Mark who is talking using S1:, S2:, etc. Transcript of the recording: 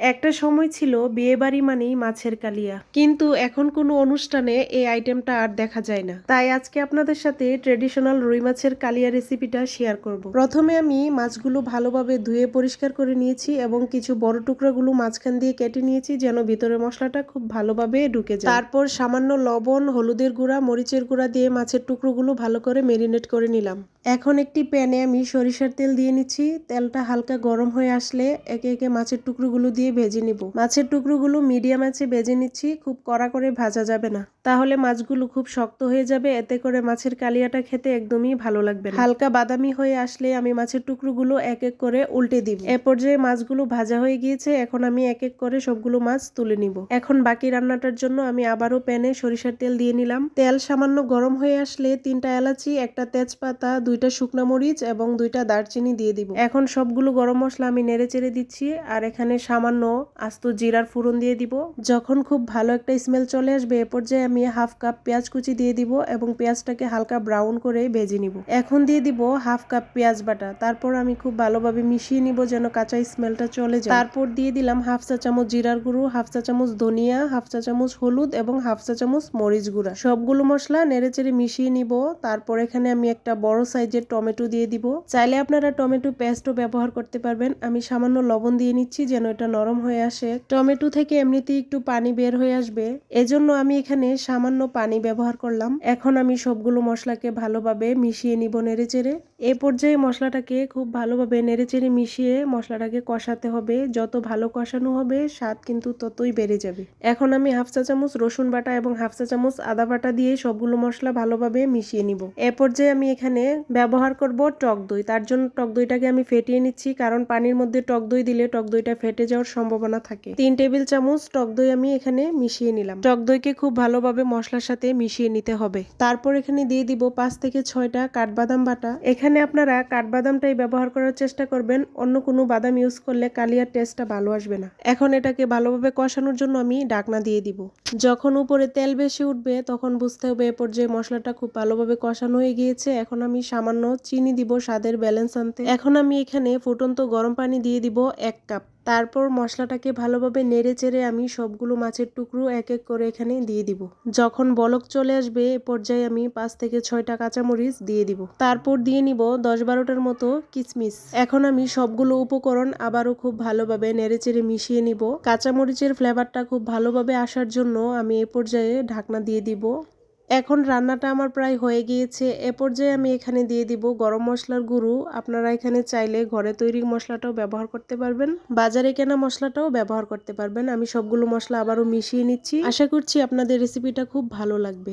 S1: একটা সময় ছিল বিয়েবাড়ি মানেই মাছের কালিয়া। কিন্তু এখন কোনো অনুষ্ঠানে এই আইটেমটা আর দেখা যায় না। তাই আজকে আপনাদের সাথে ট্রেডিশনাল রুই মাছের কালিয়া রেসিপিটা শেয়ার করব। প্রথমে আমি মাছগুলো ভালোভাবে ধুয়ে পরিষ্কার করে নিয়েছি এবং কিছু বড় টুকরাগুলো মাঝখান দিয়ে কেটে নিয়েছি যেন ভিতরে মশলাটা খুব ভালোভাবে ঢুকে যায়। তারপর সামান্য লবণ, হলুদের গুঁড়া, মরিচের গুঁড়া দিয়ে মাছের টুকরোগুলো ভালো করে মেরিনেট করে নিলাম। এখন একটি প্যানে আমি সরিষার তেল দিয়ে নিচ্ছি। তেলটা হালকা গরম হয়ে আসলে একে একে মাছের টুকরোগুলো দিয়ে ভেজে নিব। মাছের টুকরোগুলো মিডিয়াম আছে ভেজে নিচ্ছি, খুব কড়া করে ভাজা যাবে না। তাহলে মাছগুলো খুব শক্ত হয়ে যাবে, এতে করে মাছের কালিয়াটা খেতে একদমই ভালো লাগবে হালকা বাদামি হয়ে আসলে আমি মাছের টুকরোগুলো এক এক করে উল্টে দিব। এ পর্যায়ে মাছগুলো ভাজা হয়ে গিয়েছে, এখন আমি এক এক করে সবগুলো মাছ তুলে নিব। এখন বাকি রান্নাটার জন্য আমি আবারও প্যানে সরিষার তেল দিয়ে নিলাম। তেল সামান্য গরম হয়ে আসলে তিনটা এলাচি, একটা তেজপাতা, দুইটা শুকনা মরিচ এবং দুইটা দারচিনি দিয়ে দিব। এখন সবগুলো গরম মশলা আমি নেড়ে চেড়ে দিচ্ছি, আর এখানে সামান্য আস্ত জিরার ফোড়ন দিয়ে দিব। যখন খুব ভালো একটা স্মেল চলে আসবে, এ পর্যায়ে আমি হাফ কাপ পেঁয়াজ কুচি দিয়ে দিব এবং পেঁয়াজটাকে হালকা ব্রাউন করে ভেজে নিব। এখন দিয়ে দিব হাফ কাপ পেঁয়াজ বাটা। তারপর আমি খুব ভালোভাবে মিশিয়ে নিব যেন কাঁচা স্মেলটা চলে যায়। তারপর দিয়ে দিলাম হাফ চা চামচ জিরার গুঁড়ো হাফ চা চামচ ধনিয়া হাফ চা চামচ হলুদ এবং হাফ চা চামচ মরিচ গুঁড়া। সবগুলো মশলা নেড়ে চেড়ে মিশিয়ে নিব। তারপর এখানে আমি একটা বড় সাইজের টমেটো দিয়ে দিব। চাইলে আপনারা টমেটো পেস্টও ব্যবহার করতে পারবেন। আমি সামান্য লবণ দিয়ে নিচ্ছি যেন এটা নরম হয়ে আসে। টমেটো থেকে এমনিতেই একটু পানি বের হয়ে আসবে। এজন্য আমি এখানে সামান্য পানি ব্যবহার করলাম। এখন আমি সবগুলো মশলাকে ভালোভাবে মিশিয়ে নিব নেড়েচেড়ে। এ পর্যায়ে মশলাটাকে খুব ভালোভাবে নেড়েচেড়ে মিশিয়ে মশলাটাকে কষাতে হবে। যত ভালো কষানো হবে, স্বাদ কিন্তু ততই বেড়ে যাবে। এখন আমি হাফ চা চামচ রসুন বাটা এবং হাফ চা চামচ আদা বাটা দিয়ে সবগুলো মশলা ভালোভাবে মিশিয়ে নিব। এ পর্যায়ে আমি এখানে ব্যবহার করব টক দই। তার জন্য টক দইটাকে আমি ফেটিয়ে নিচ্ছি। কারণ পানির মধ্যে টক দই দিলে টক দইটা ফেটে যাওয়ার সম্ভাবনা থাকে। তিন টেবিল চামচ টক দই আমি এখানে মিশিয়ে নিলাম। টক দইকে খুব ভালোভাবে মশলার সাথে মিশিয়ে নিতে হবে। তারপর এখানে দিয়ে দিব পাঁচ থেকে ছয়টা কাঠবাদাম বাটা। এখানে আপনারা কাঠবাদামটাই ব্যবহার করার চেষ্টা করবেন, অন্য কোনো বাদাম ইউজ করলে কালিয়ার টেস্টটা ভালো আসবে না। এখন এটাকে ভালোভাবে কষানোর জন্য আমি ডাকনা দিয়ে দিব। যখন উপরে তেল বেশি উঠবে, তখন বুঝতে হবে এ পর্যায়ে মশলাটা খুব ভালোভাবে কষানো হয়ে গিয়েছে। এখন আমি সামান্য চিনি দিব স্বাদের ব্যালেন্স আনতে। এখন আমি এখানে ফুটন্ত গরম পানি দিয়ে দিব এক কাপ। তারপর মশলাটাকে ভালোভাবে নেড়ে চেড়ে আমি সবগুলো মাছের টুকরো এক এক করে এখানে দিয়ে দিব। যখন বলক চলে আসবে, এ পর্যায়ে আমি পাঁচ থেকে ছয়টা কাঁচামরিচ দিয়ে দিব। তারপর দিয়ে নিব দশ বারোটার মতো কিচমিচ এখন আমি সবগুলো উপকরণ আবারও খুব ভালোভাবে নেড়ে চেড়ে মিশিয়ে নিব। কাঁচামরিচের ফ্লেভারটা খুব ভালোভাবে আসার জন্য আমি এ পর্যায়ে ঢাকনা দিয়ে দিব। এখন রান্নাটা আমার প্রায় হয়ে গিয়েছে। এ পর্যায়ে আমি এখানে দিয়ে দিব গরম মশলার গুঁড়ো। আপনারা এখানে চাইলে ঘরে তৈরি মশলাটাও ব্যবহার করতে পারবেন। বাজারে কেনা মশলাটাও ব্যবহার করতে পারবেন। আমি সবগুলো মশলা আবারও মিশিয়ে নিচ্ছি। আশা করছি আপনাদের রেসিপিটা খুব ভালো লাগবে।